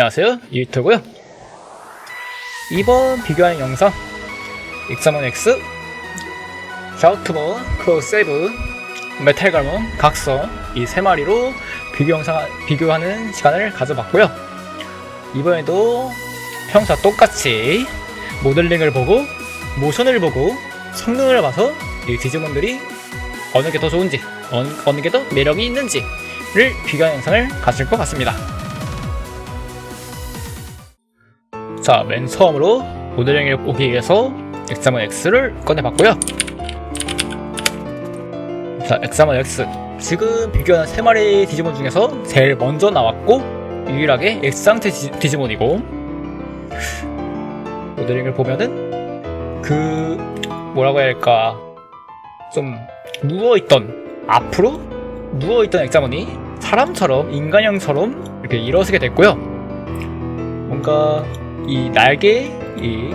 안녕하세요 유튜브고요. 이번 비교하는 영상 익사몬 X 샤우트몬 크로스 세븐 메탈 갈몬 각성 이 세 마리로 비교 영상 비교하는 시간을 가져봤고요. 이번에도 평소와 똑같이 모델링을 보고 모션을 보고 성능을 봐서 이 디지몬들이 어느 게 더 좋은지 어느, 어느 게 더 매력이 있는지를 비교하는 영상을 가질 것 같습니다 자, 맨 처음으로 모델링을 보기 위해서 엑사몬 X를 꺼내봤고요. 자, 엑사몬 X. 지금 비교하는 세 마리 디지몬 중에서 제일 먼저 나왔고 유일하게 X 상태 디- 디지몬이고 모델링을 보면은 그 뭐라고 해야 할까 좀 누워있던 앞으로 누워있던 엑사몬이 사람처럼 인간형처럼 이렇게 일어서게 됐고요. 뭔가 이 날개 이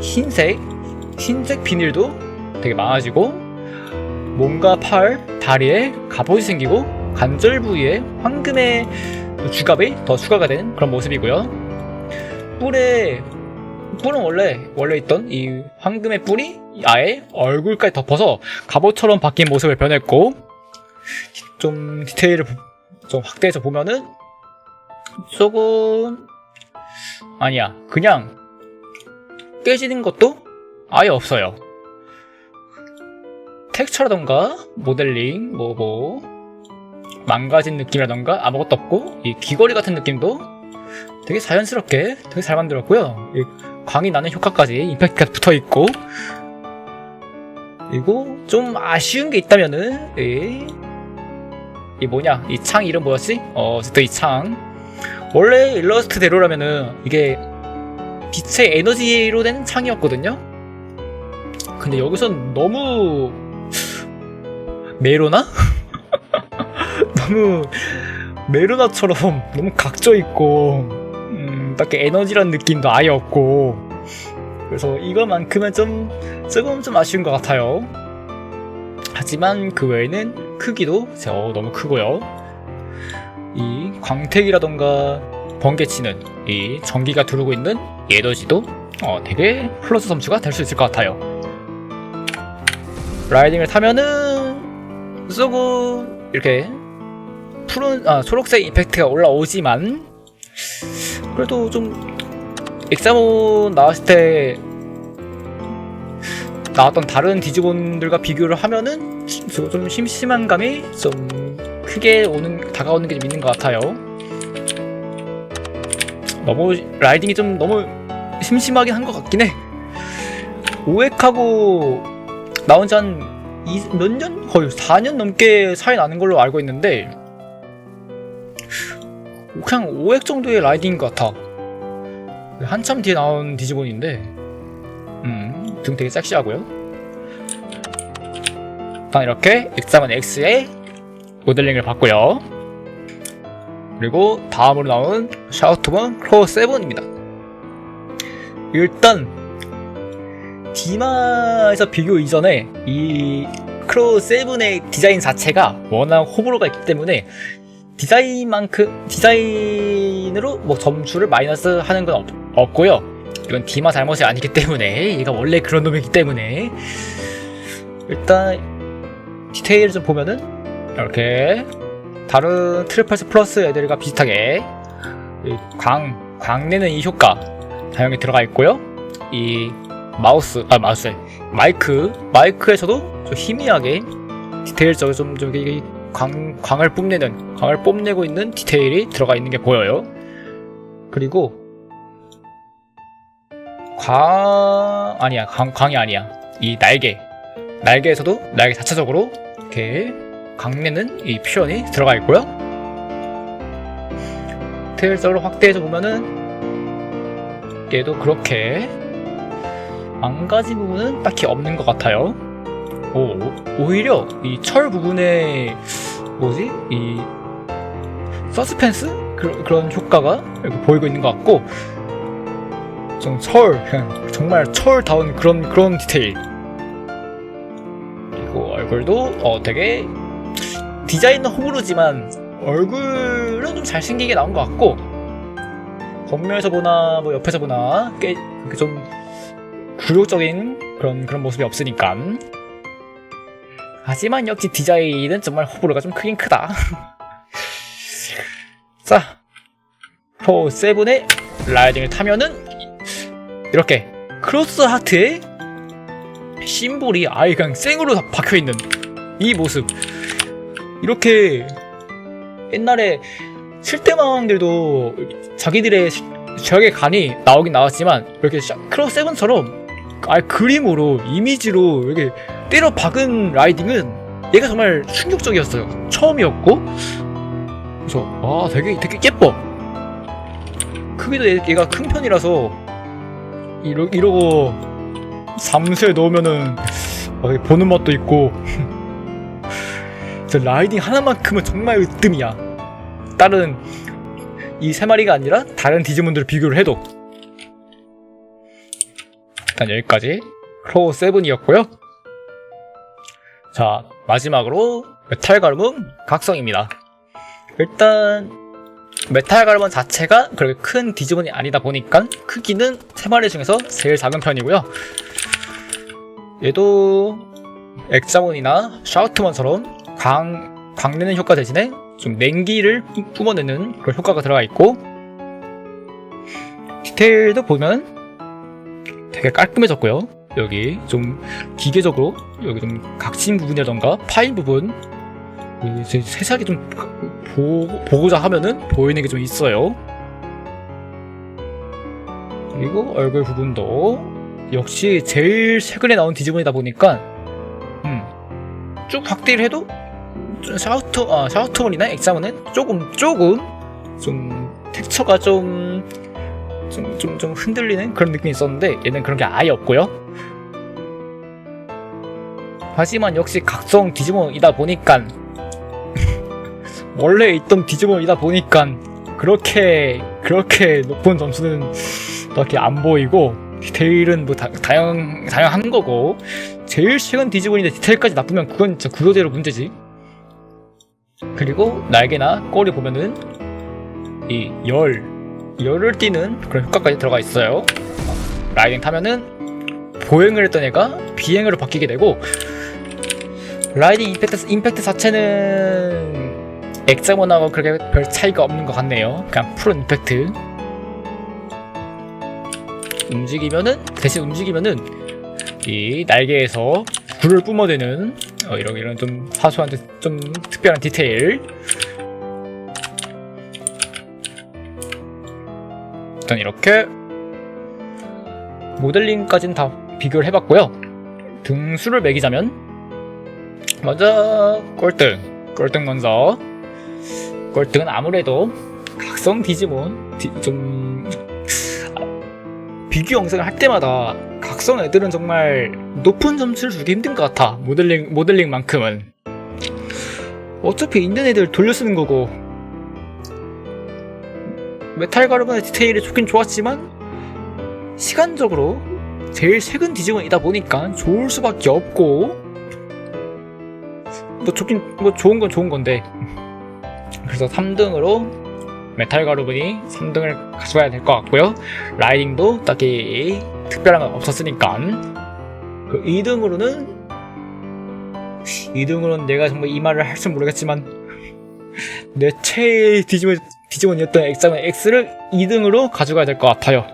흰색 흰색 비닐도 되게 많아지고 몸과 팔 다리에 갑옷이 생기고 관절 부위에 황금의 주갑이 더 추가가 된 그런 모습이고요. 뿔에 뿔은 원래 원래 있던 이 황금의 뿔이 아예 얼굴까지 덮어서 갑옷처럼 바뀐 모습을 변했고 좀 디테일을 보- 좀 확대해서 보면은 조금 아니야. 그냥 깨지는 것도 아예 없어요. 텍스처라던가 모델링 뭐뭐 망가진 느낌이라던가 아무것도 없고 이 귀걸이 같은 느낌도 되게 자연스럽게 되게 잘 만들었고요. 이 광이 나는 효과까지 임팩트가 붙어 있고 그리고 좀 아쉬운 게 있다면은 이, 이 뭐냐 이 창 이름 뭐였지? 어 어쨌든 이창 원래 일러스트대로라면은 이게 빛의 에너지로 된 창이었거든요. 근데 여기선 너무 메로나? 너무 메로나처럼 너무 각져 있고 음, 딱히 에너지란 느낌도 아예 없고 그래서 이거만큼은 좀 조금 좀 아쉬운 것 같아요. 하지만 그 외에는 크기도 어, 너무 크고요. 이 광택이라던가 번개치는 이 전기가 두르고 있는 에너지도 어, 되게 플러스 점수가 될 수 있을 것 같아요. 라이딩을 타면은 조금 이렇게 푸른 아, 초록색 임팩트가 올라오지만 그래도 좀 엑사몬 나왔을 때 나왔던 다른 디지몬들과 비교를 하면은 좀- 좀 심심한 감이 좀 크게 오는 다가오는 게 좀 있는 것 같아요. 너무 라이딩이 좀 너무 심심하긴 한 것 같긴 해. 오액하고 나온 지 한 몇 년? 거의 4년 넘게 차이 나는 걸로 알고 있는데 그냥 5액 정도의 라이딩인 것 같아. 한참 뒤에 나온 디지몬인데 음, 등 되게 섹시하고요. 일단 이렇게 엑사만 X의 모델링을 봤고요. 그리고 다음으로 나온 샤우트본 크로우 7입니다. 일단 디마에서 비교 이전에 이 크로우 7의 디자인 자체가 워낙 호불호가 있기 때문에 디자인만큼 디자인으로 뭐 점수를 마이너스 하는 건 없, 고요 이건 디마 잘못이 아니기 때문에 얘가 원래 그런 놈이기 때문에 일단 디테일을 좀 보면은 이렇게 다른 트리플스 플러스 애들과 비슷하게 이 광, 광내는 이 효과 다양하게 들어가 있고요. 이 마우스, 아 마우스, 마이크, 마이크에서도 좀 희미하게 디테일적으로 좀 저기 광, 광을 뽐내는, 광을 뽐내고 있는 디테일이 들어가 있는 게 보여요. 그리고 광, 아니야, 광, 광이 아니야. 이 날개, 날개에서도 날개 자체적으로 이렇게 강내는 이 표현이 들어가 있고요. 디테일적으로 확대해서 보면은 얘도 그렇게 망가진 부분은 딱히 없는 것 같아요. 오, 오히려 이 철 부분에 뭐지 이 서스펜스 그, 그런 효과가 보이고 있는 것 같고 좀철 정말 철다운 그런 그런 디테일 그리고 얼굴도 어 되게 디자인은 호불호지만 얼굴은 좀 잘생기게 나온 것 같고 정면에서 보나 뭐 옆에서 보나 꽤 좀 굴욕적인 그런 그런 모습이 없으니까. 하지만 역시 디자인은 정말 호불호가 좀 크긴 크다. 자, 포 세븐의 라이딩을 타면은 이렇게 크로스 하트에 심볼이 아예 그냥 생으로 다 박혀 있는 이 모습. 이렇게 옛날에 칠대마왕들도 자기들의 저격의 간이 나오긴 나왔지만 이렇게 샤- 크로스 세븐처럼 아예 그림으로 이미지로 이렇게 때려 박은 라이딩은 얘가 정말 충격적이었어요. 처음이었고 그래서 아 되게 되게 예뻐. 크기도 얘- 얘가 큰 편이라서 이러 이러고 잠수에 넣으면은 어, 보는 맛도 있고 저 라이딩 하나만큼은 정말 으뜸이야. 다른 이 세 마리가 아니라 다른 디지몬들 비교를 해도 일단 여기까지 크로우 세븐이었고요. 자 마지막으로 메탈 가름은 각성입니다. 일단 메탈 가르먼 자체가 그렇게 큰 디지몬이 아니다 보니까 크기는 세 마리 중에서 제일 작은 편이고요. 얘도 엑자몬이나 샤우트먼처럼 광, 광내는 효과 대신에 좀 냉기를 뿜- 뿜어내는 그런 효과가 들어가 있고 디테일도 보면 되게 깔끔해졌고요. 여기 좀 기계적으로 여기 좀 각진 부분이라던가 파인 부분 세세하게 좀 보, 보고자 하면은 보이는 게 좀 있어요. 그리고 얼굴 부분도 역시 제일 최근에 나온 디지몬이다 보니까 음, 쭉 확대를 해도 좀 샤우트 아 샤우트몬이나 엑자몬은 조금 조금 좀 텍처가 좀 좀, 좀, 좀 흔들리는 그런 느낌이 있었는데 얘는 그런 게 아예 없고요. 하지만 역시 각성 디지몬이다 보니까 원래 있던 디지몬이다 보니까 그렇게 그렇게 높은 점수는 딱히 안 보이고 디테일은 뭐 다, 다양 다양한 거고 제일 최근 디지몬인데 디테일까지 나쁘면 그건 진짜 구조대로 문제지. 그리고 날개나 꼬리 보면은 이 열 열을 띠는 그런 효과까지 들어가 있어요. 라이딩 타면은 보행을 했던 애가 비행으로 바뀌게 되고 라이딩 임팩트 임팩트 자체는 엑자몬하고 그렇게 별 차이가 없는 것 같네요. 그냥 풀 임팩트. 움직이면은 대신 움직이면은 이 날개에서 불을 뿜어대는 어, 이런 이런 좀 사소한 데- 좀 특별한 디테일. 일단 이렇게 모델링까지는 다 비교를 해봤고요. 등수를 매기자면 먼저 꼴등, 꼴등 먼저. 꼴등은 아무래도 각성 디지몬 디- 좀 아, 비교 영상을 할 때마다 각성 애들은 정말 높은 점수를 주기 힘든 것 같아 모델링 모델링만큼은. 어차피 있는 애들 돌려 쓰는 거고. 메탈 가르반의 디테일이 좋긴 좋았지만 시간적으로 제일 최근 디지몬이다 보니까 좋을 수밖에 없고. 뭐 좋긴 뭐 좋은 건 좋은 건데. 그래서 3등으로 메탈 가루분이 3등을 가져가야 될 것 같고요. 라이딩도 딱히 특별한 건 없었으니까 그 2등으로는 2등으로는 내가 정말 이 말을 할지 모르겠지만 내 최애 디지몬, 디지몬이었던 엑자몬 X를 2등으로 가져가야 될 것 같아요.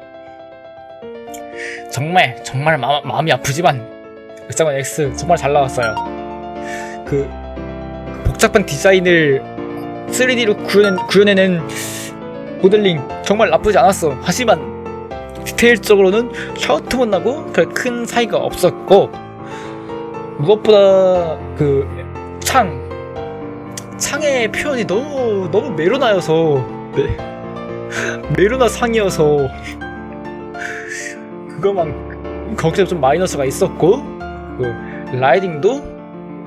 정말 정말 마, 마음이 아프지만 엑자몬 X 정말 잘 나왔어요. 그, 그 복잡한 디자인을 3D로 구현해, 구현해낸 모델링 정말 나쁘지 않았어. 하지만 디테일적으로는 샤우트만 나고 큰 차이가 없었고 무엇보다 그 창 창의 표현이 너무 너무 메로나여서 네. 메로나 상이어서 그거만 거기서 좀 마이너스가 있었고 그 라이딩도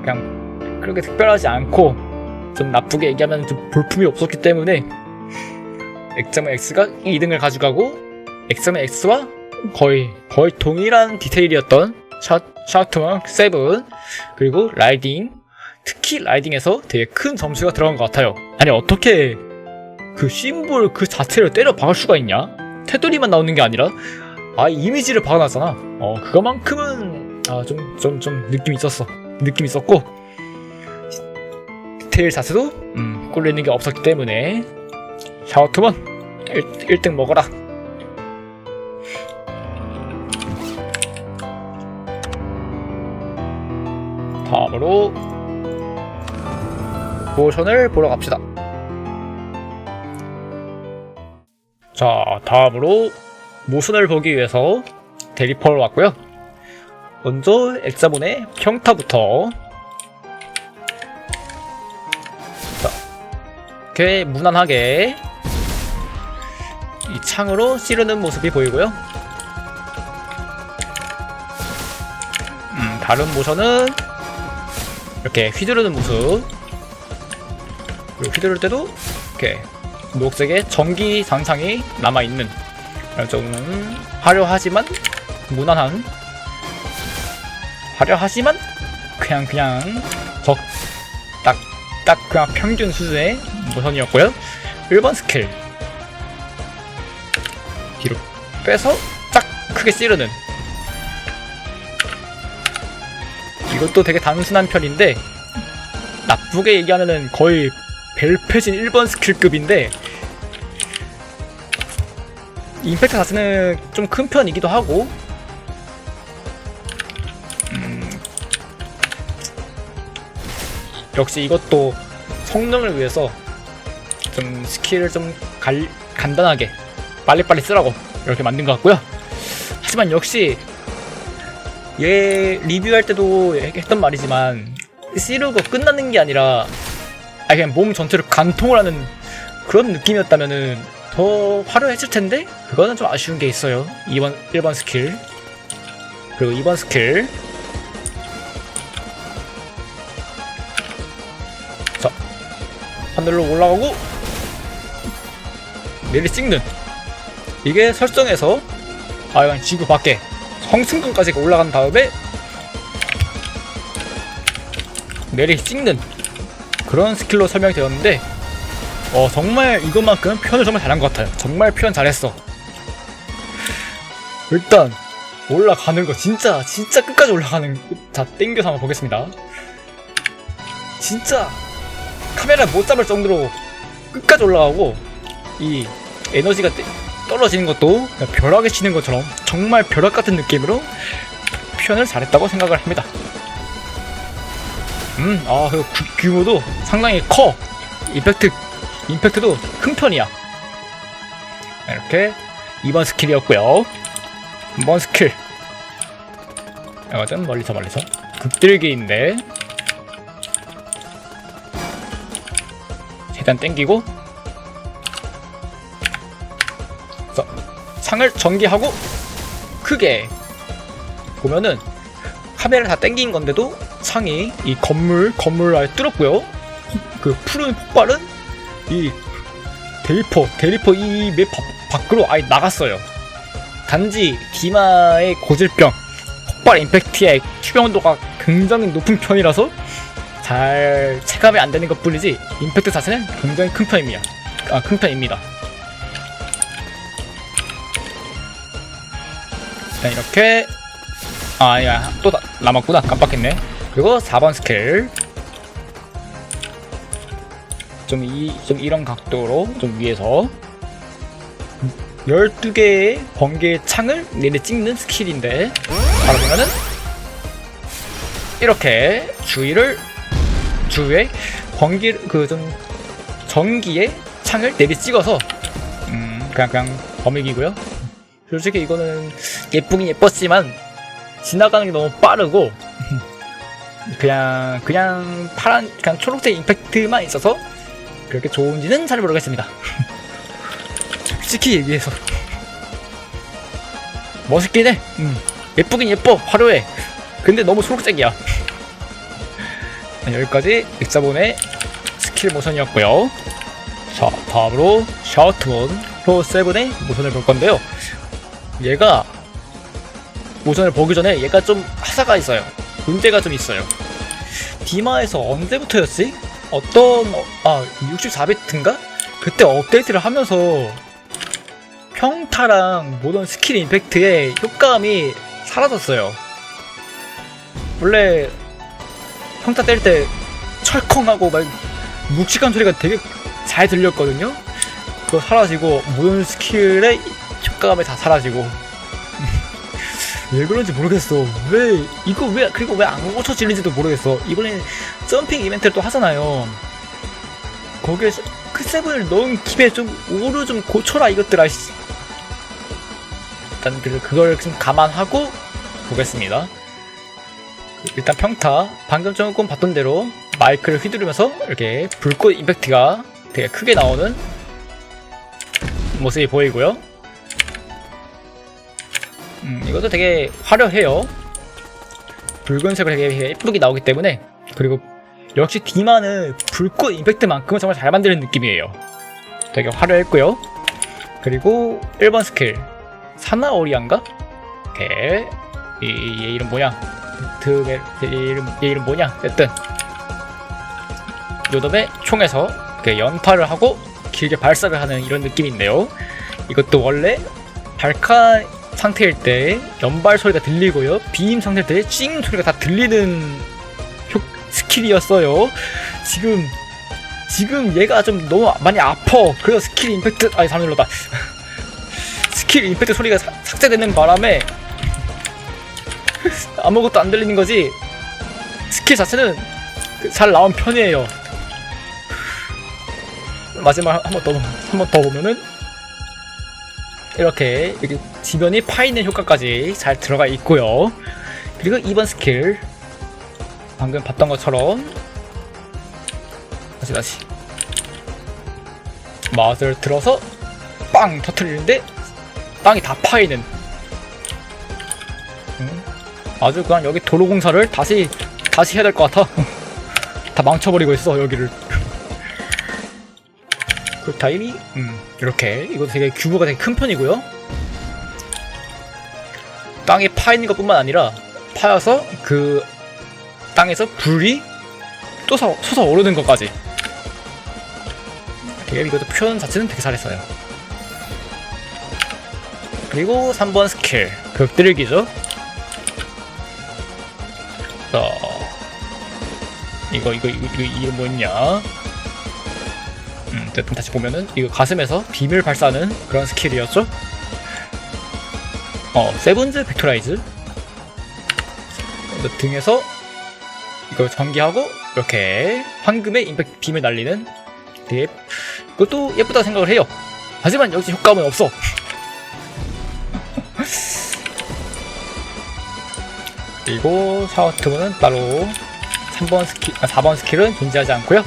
그냥 그렇게 특별하지 않고 좀 나쁘게 얘기하면 좀 볼품이 없었기 때문에 엑자몬 X가 2등을 가져가고 엑자몬 X와 거의 거의 동일한 디테일이었던 샤, 샤우트만 7 그리고 라이딩 특히 라이딩에서 되게 큰 점수가 들어간 것 같아요 아니 어떻게 그 심볼 그 자체를 때려 박을 수가 있냐 테두리만 나오는 게 아니라 아 이미지를 박아놨잖아. 어 그거만큼은 아좀좀좀 느낌 있었어. 느낌 있었고 디테일 자체도 음 꿀리는 게 없었기 때문에 샤워투번 1, 등 먹어라. 다음으로 모션을 보러 갑시다. 자, 다음으로 모션을 보기 위해서 대리퍼를 왔고요. 먼저 엑사본의 평타부터 자, 이렇게 무난하게 이 창으로 찌르는 모습이 보이고요. 음, 다른 모션은 이렇게 휘두르는 모습. 그리고 휘두를 때도 이렇게 녹색의 전기 상상이 남아있는 좀 화려하지만 무난한 화려하지만 그냥 그냥 적딱딱 그냥 평균 수준의 모션이었고요. 1번 스킬. 뒤로 빼서 딱 크게 찌르는 이것도 되게 단순한 편인데 나쁘게 얘기하면은 거의 벨페진 1번 스킬급인데 임팩트 자체는 좀 큰 편이기도 하고 음, 역시 이것도 성능을 위해서 좀 스킬을 좀 갈, 간단하게 빨리빨리 쓰라고 이렇게 만든 것 같고요. 하지만 역시 얘 리뷰할 때도 했던 말이지만 씨르고 끝나는 게 아니라 아니 그냥 몸 전체를 간통을 하는 그런 느낌이었다면은 더 화려했을 텐데 그거는 좀 아쉬운 게 있어요. 2번 1번 스킬. 그리고 2번 스킬. 자 하늘로 올라가고 내리 찍는. 이게 설정에서 아 이건 지구 밖에 성승권까지 올라간 다음에 내리 찍는 그런 스킬로 설명이 되었는데 어 정말 이것만큼 표현을 정말 잘한 것 같아요. 정말 표현 잘했어. 일단 올라가는 거 진짜 진짜 끝까지 올라가는 자 땡겨서 한번 보겠습니다. 진짜 카메라 못 잡을 정도로 끝까지 올라가고 이 에너지가 떼- 떨어지는 것도 벼락에 치는 것처럼 정말 벼락 같은 느낌으로 표현을 잘했다고 생각을 합니다. 음, 아, 그 규- 규모도 상당히 커. 임팩트, 임팩트도 큰 편이야. 이렇게 2번 스킬이었고요. 3번 스킬. 이거는 멀리서 멀리서. 극들기인데. 최대한 땡기고. 창을 전개하고 크게 보면은 카메라를 다 땡긴 건데도 창이 이 건물 건물 아예 뚫었고요. 그 푸른 폭발은 이 대리퍼 대리퍼 이맵 밖으로 아예 나갔어요. 단지 디마의 고질병 폭발 임팩트의 투명도가 굉장히 높은 편이라서 잘 체감이 안 되는 것 뿐이지 임팩트 자체는 굉장히 큰 편입니다. 아, 큰 편입니다. 일단 이렇게 아, 야, 또 나- 남았구나. 깜빡했네. 그리고 4번 스킬. 좀 이, 좀 이런 각도로 좀 위에서 12개의 번개의 창을 내내 찍는 스킬인데 바로 보면은 이렇게 주위를 주위에 번개 그좀 전기의 창을 내리 찍어서 음 그냥 그냥 범위기고요. 솔직히 이거는 예쁘긴 예뻤지만 지나가는 게 너무 빠르고 그냥 그냥 파란 그냥 초록색 임팩트만 있어서 그렇게 좋은지는 잘 모르겠습니다. 솔직히 얘기해서 멋있긴 해. 음. 예쁘긴 예뻐 화려해. 근데 너무 초록색이야. 네, 여기까지 엑사본의 스킬 모션이었고요. 자 다음으로 샤우트본 프로 7의 모션을 볼 건데요. 얘가 모션을 보기 전에 얘가 좀 하사가 있어요. 문제가 좀 있어요. 디마에서 언제부터였지? 어떤 어, 아 64비트인가? 그때 업데이트를 하면서 평타랑 모든 스킬 임팩트의 효과음이 사라졌어요. 원래 평타 때릴 때 철컹하고 막 묵직한 소리가 되게 잘 들렸거든요. 그거 사라지고 모든 스킬의 효과감이 다 사라지고 왜 그런지 모르겠어. 왜 이거 왜 그리고 왜 안 고쳐지는지도 모르겠어. 이번에 점핑 이벤트를 또 하잖아요. 거기에 그 세븐을 넣은 김에 좀 오류 좀 고쳐라 이것들아. 씨. 일단 그- 그걸 좀 감안하고 보겠습니다. 일단 평타 방금 조금 봤던 대로 마이크를 휘두르면서 이렇게 불꽃 임팩트가 되게 크게 나오는 모습이 보이고요. 음, 이것도 되게 화려해요. 붉은색으로 되게 예쁘게 나오기 때문에 그리고 역시 디마는 불꽃 임팩트만큼은 정말 잘 만드는 느낌이에요. 되게 화려했고요. 그리고 1번 스킬 사나오리안가? 오케이 이, 얘 이름 뭐냐? 드메 얘 이름 얘 이름 뭐냐? 어쨌든 요덤의 총에서 연타를 하고 길게 발사를 하는 이런 느낌인데요. 이것도 원래 발카 상태일 때 연발 소리가 들리고요. 비임 상태일 때 찡 소리가 다 들리는 효, 스킬이었어요. 지금 지금 얘가 좀 너무 많이 아파. 그래서 스킬 임팩트 아니 잘못 눌렀다. 스킬 임팩트 소리가 사- 삭제되는 바람에 아무것도 안 들리는 거지. 스킬 자체는 그잘 나온 편이에요. 마지막 한 번 더 한번 더 보면은 이렇게 이렇게 지면이 파이는 효과까지 잘 들어가 있고요. 그리고 2번 스킬 방금 봤던 것처럼 다시 다시 맛을 들어서 빵 터트리는데 땅이 다 파이는 음, 아주 그냥 여기 도로 공사를 다시 다시 해야 될 것 같아. 다 망쳐버리고 있어 여기를. 그 타임이 음 이렇게 이거 되게 규모가 되게 큰 편이고요. 땅에 파 있는 것뿐만 아니라 파여서 그 땅에서 불이 또 서, 솟아 오르는 것까지. 되게 이것도 표현 자체는 되게 잘했어요. 그리고 3번 스킬 극들기죠. 자 이거 이거 이거 이거 이게 뭐냐? 음, 어쨌든 다시 보면은 이거 가슴에서 비밀 발사하는 그런 스킬이었죠. 어, 세븐즈 벡토라이즈. 등에서 이거 전기하고 이렇게 황금의 임팩트 빔을 날리는 되게 그것도 예쁘다 생각을 해요. 하지만 역시 효과음은 없어. 그리고 샤워 트문은 따로 3번 스킬, 아, 4번 스킬은 존재하지 않고요.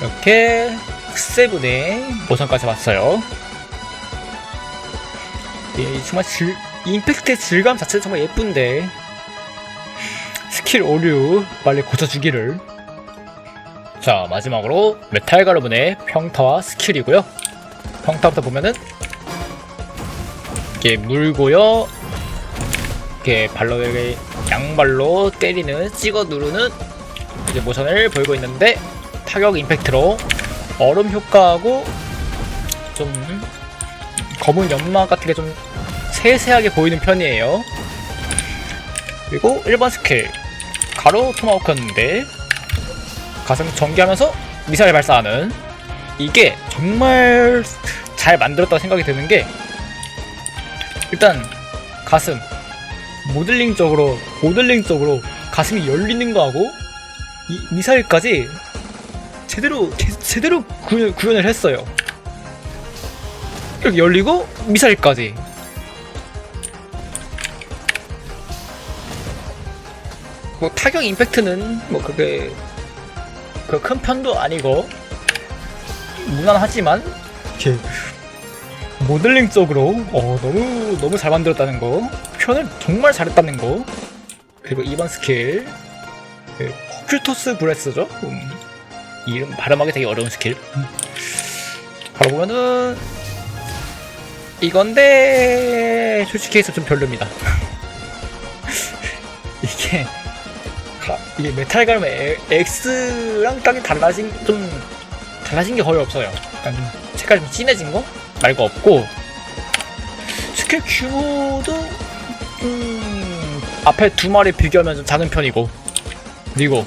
이렇게 세븐의 모션까지 봤어요. 예, 정말 질, 임팩트의 질감 자체는 정말 예쁜데 스킬 오류 빨리 고쳐주기를. 자 마지막으로 메탈 가르문의 평타와 스킬이고요. 평타부터 보면은 이게 물고요. 이렇게 발로 양발로 때리는 찍어 누르는 이제 모션을 보이고 있는데 타격 임팩트로 얼음 효과하고 좀 검은 연막 같은 게 좀 세세하게 보이는 편이에요. 그리고 1번 스킬 가로 토마호크였는데 가슴 전개하면서 미사일 발사하는 이게 정말 잘 만들었다고 생각이 드는 게 일단 가슴 모델링적으로 모델링적으로 가슴이 열리는 거하고 이 미사일까지 제대로 제, 제대로 구현, 구현을 했어요. 이렇게 열리고 미사일까지. 뭐 타격 임팩트는 뭐 그게 그 큰 편도 아니고 무난하지만 이렇게 모델링적으로 어, 너무 너무 잘 만들었다는 거 표현을 정말 잘했다는 거 그리고 2번 스킬 그 호큐토스 브레스죠 음, 이름 발음하기 되게 어려운 스킬 음. 바로 보면은 이건데 솔직히 해서 좀 별로입니다 이게 가- 이게 메탈 가면 X랑 딱히 달라진 좀 달라진 게 거의 없어요. 약간 색깔 좀 진해진 거 말고 없고 스킬 규모도 음, 앞에 두 마리 비교하면 좀 작은 편이고 그리고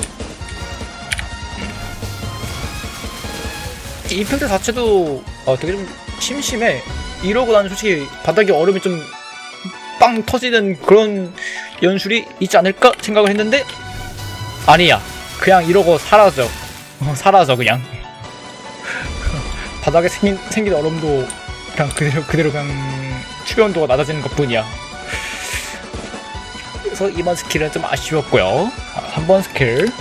임팩트 자체도 어, 되게 좀 심심해. 이러고 나는 솔직히 바닥에 얼음이 좀 빵 터지는 그런 연출이 있지 않을까 생각을 했는데 아니야. 그냥 이러고 사라져. 어, 사라져 그냥. 바닥에 생긴, 생긴 얼음도 그냥 그대로 그대로 그냥 온도가 낮아지는 것 뿐이야. 그래서 이번 스킬은 좀 아쉬웠고요. 3번 스킬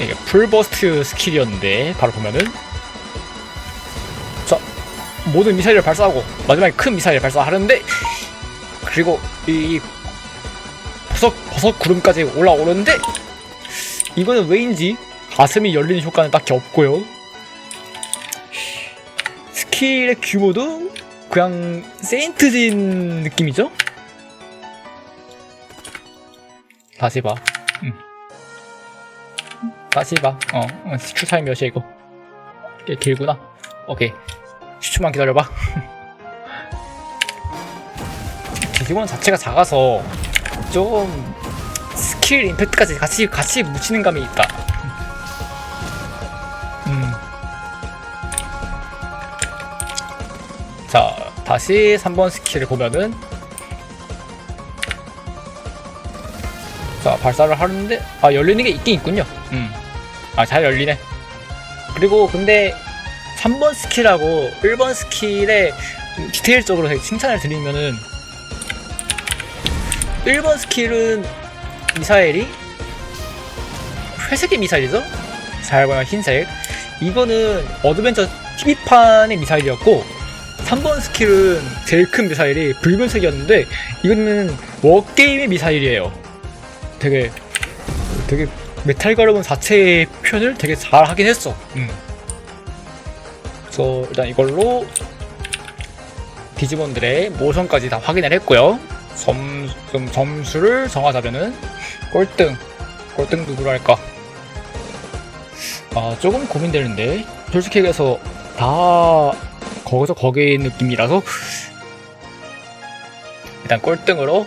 이게 풀버스트 스킬이었는데 바로 보면은 자 모든 미사일을 발사하고 마지막에 큰 미사일을 발사하는데 그리고 이 버섯 버섯 구름까지 올라오는데 이거는 왜인지 가슴이 열리는 효과는 딱히 없고요 스킬의 규모도 그냥 세인트진 느낌이죠 다시 봐 음. 다시 봐. 어, 어 타임 몇이야 이거? 꽤 길구나. 오케이. 10초만 기다려봐. 디지몬 자체가 작아서 좀 스킬 임팩트까지 같이 같이 묻히는 감이 있다. 음. 자, 다시 3번 스킬을 보면은 자, 발사를 하는데 아, 열리는 게 있긴 있군요. 음. 아, 잘 열리네. 그리고 근데 3번 스킬하고 1번 스킬에 좀 디테일적으로 칭찬을 드리면은 1번 스킬은 미사일이 회색의 미사일이죠? 잘 보면 흰색. 이거는 어드벤처 TV판의 미사일이었고 3번 스킬은 제일 큰 미사일이 붉은색이었는데 이거는 워게임의 미사일이에요. 되게 되게 메탈 가르본 자체의 표현을 되게 잘 하긴 했어. 음. 그래서 일단 이걸로 디지몬들의 모션까지 다 확인을 했고요. 점, 좀 점수를 정하자면은 꼴등, 꼴등 누구로 할까? 아 조금 고민되는데 솔직히 얘기해서 다 거기서 거기의 느낌이라서 일단 꼴등으로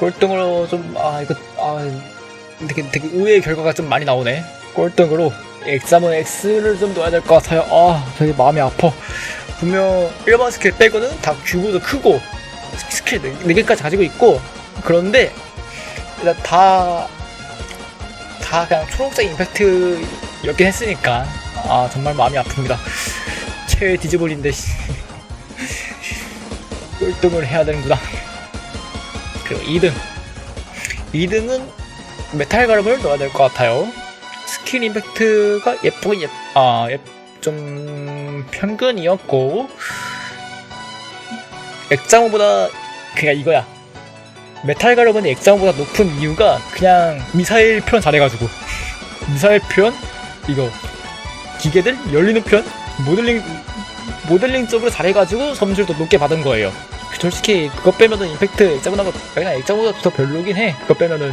꼴등으로 좀 아 이거 아 되게 되게 의외의 결과가 좀 많이 나오네. 꼴등으로 엑사몬 X를 좀 넣어야 될 것 같아요. 아 되게 마음이 아파. 분명 1번 스킬 빼고는 다 규모도 크고 스킬 4개까지 가지고 있고 그런데 일단 다, 다 그냥 초록색 임팩트였긴 했으니까 아 정말 마음이 아픕니다. 최애 디지볼인데 씨. 꼴등을 해야 되는구나. 그리고 2등. 2등은 메탈 가름을 넣어야 될 것 같아요. 스킬 임팩트가 예쁘긴 예, 아, 예, 좀 평균이었고 액자모보다 그냥 이거야. 메탈 가름은 액자모보다 높은 이유가 그냥 미사일 표현 잘해가지고 미사일 표현 이거 기계들 열리는 표현 모델링 모델링 쪽으로 잘해가지고 점수를 더 높게 받은 거예요. 솔직히 그거 빼면은 임팩트 액자보다 그냥 액자보다 더 별로긴 해. 그거 빼면은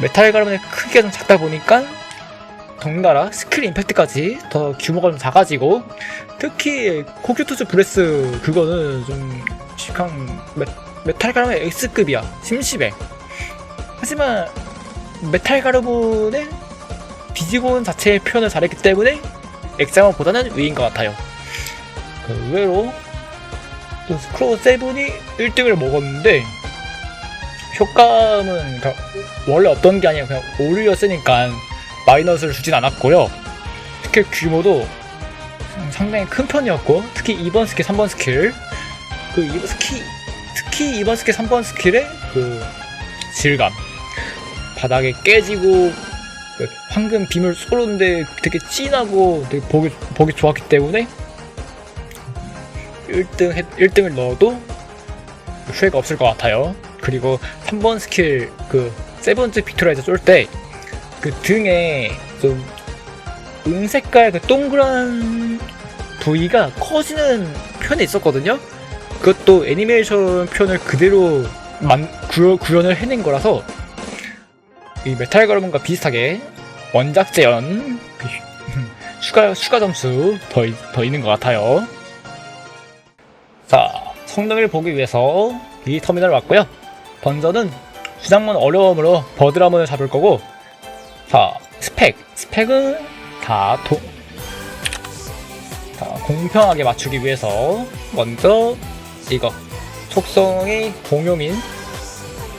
메탈 가르문의 크기가 좀 작다 보니까 덩달아 스킬 임팩트까지 더 규모가 좀 작아지고 특히 코큐투스 브레스 그거는 좀 메, 메탈 가르문의 X급이야. 심심해. 하지만 메탈 가르문의 디지몬 자체의 표현을 잘했기 때문에 엑자몬보다는 위인 것 같아요. 그 의외로 또 스크로우 세븐이 1등을 먹었는데 효과음은 그러니까 원래 어떤 게 아니라 그냥 오류였으니까 마이너스를 주진 않았고요. 스킬 규모도 상당히 큰 편이었고 특히 2번 스킬, 3번 스킬 그 2번 스킬 특히 2번 스킬, 3번 스킬의 그 질감 바닥에 깨지고 그 황금 비물 쏘는데 되게 진하고 되게 보기, 보기 좋았기 때문에 1등, 1등을 넣어도 후회가 없을 것 같아요. 그리고 3번 스킬 그 세븐트 빅토라이저 쏠 때 그 등에 좀 은색깔 그 동그란 부위가 커지는 편이 있었거든요. 그것도 애니메이션 표현을 그대로 만, 구현, 구현을 해낸 거라서 이 메탈 가르몬과 비슷하게 원작 재현 그 추가 추가 점수 더, 있- 더 있는 것 같아요. 자 성능을 보기 위해서 이 터미널 왔고요. 번전은 주장문 어려움으로 버드라문을 잡을 거고 자 스펙 스펙은 다, 도, 다 공평하게 맞추기 위해서 먼저 이거 속성이 공용인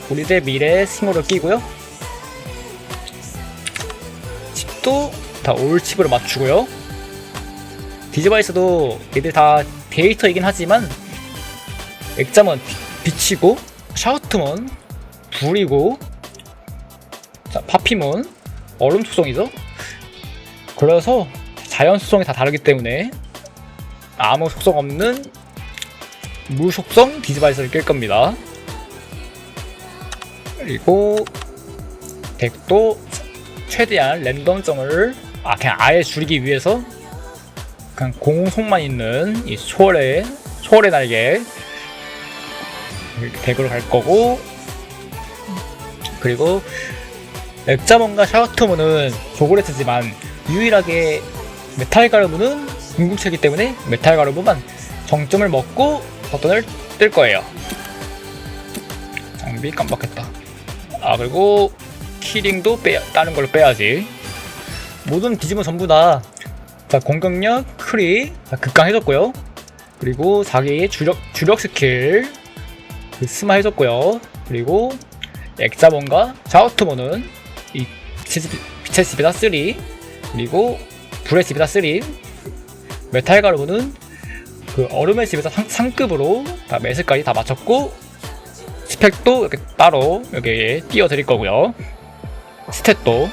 우리들 미래 싱어를 끼고요. 칩도 다 올 칩으로 맞추고요. 디지바이스도 얘들 다 데이터이긴 하지만 액자문 빛이고 샤우트문 불이고 자 파피문 얼음 속성이죠. 그래서 자연 속성이 다 다르기 때문에 아무 속성 없는 무속성 디지바이스를 낄 겁니다. 그리고 덱도 최대한 랜덤성을 아 그냥 아예 줄이기 위해서 그냥 공속만 있는 이 초월의 초월의 날개 이렇게 덱으로 갈 거고 그리고 액자몬과 샤워트문은 조그레트지만 유일하게 메탈 가르무는 궁극체이기 때문에 메탈 가르무만 정점을 먹고 버튼을 뜰 거예요. 장비 깜빡했다. 아 그리고 키링도 빼 다른 걸로 빼야지. 모든 디지몬 전부 다 자, 공격력, 크리 다 극강해졌고요. 그리고 자기 주력 주력 스킬 그 스마 해줬고요. 그리고 액자몬과 자우트몬은 이 빛의 집이다 3 그리고 불의 집이다 3 메탈 가르무는 그 얼음의 집에서 상, 상급으로 다 매스까지 다 맞췄고 스펙도 이렇게 따로 여기에 띄워 드릴 거고요. 스탯도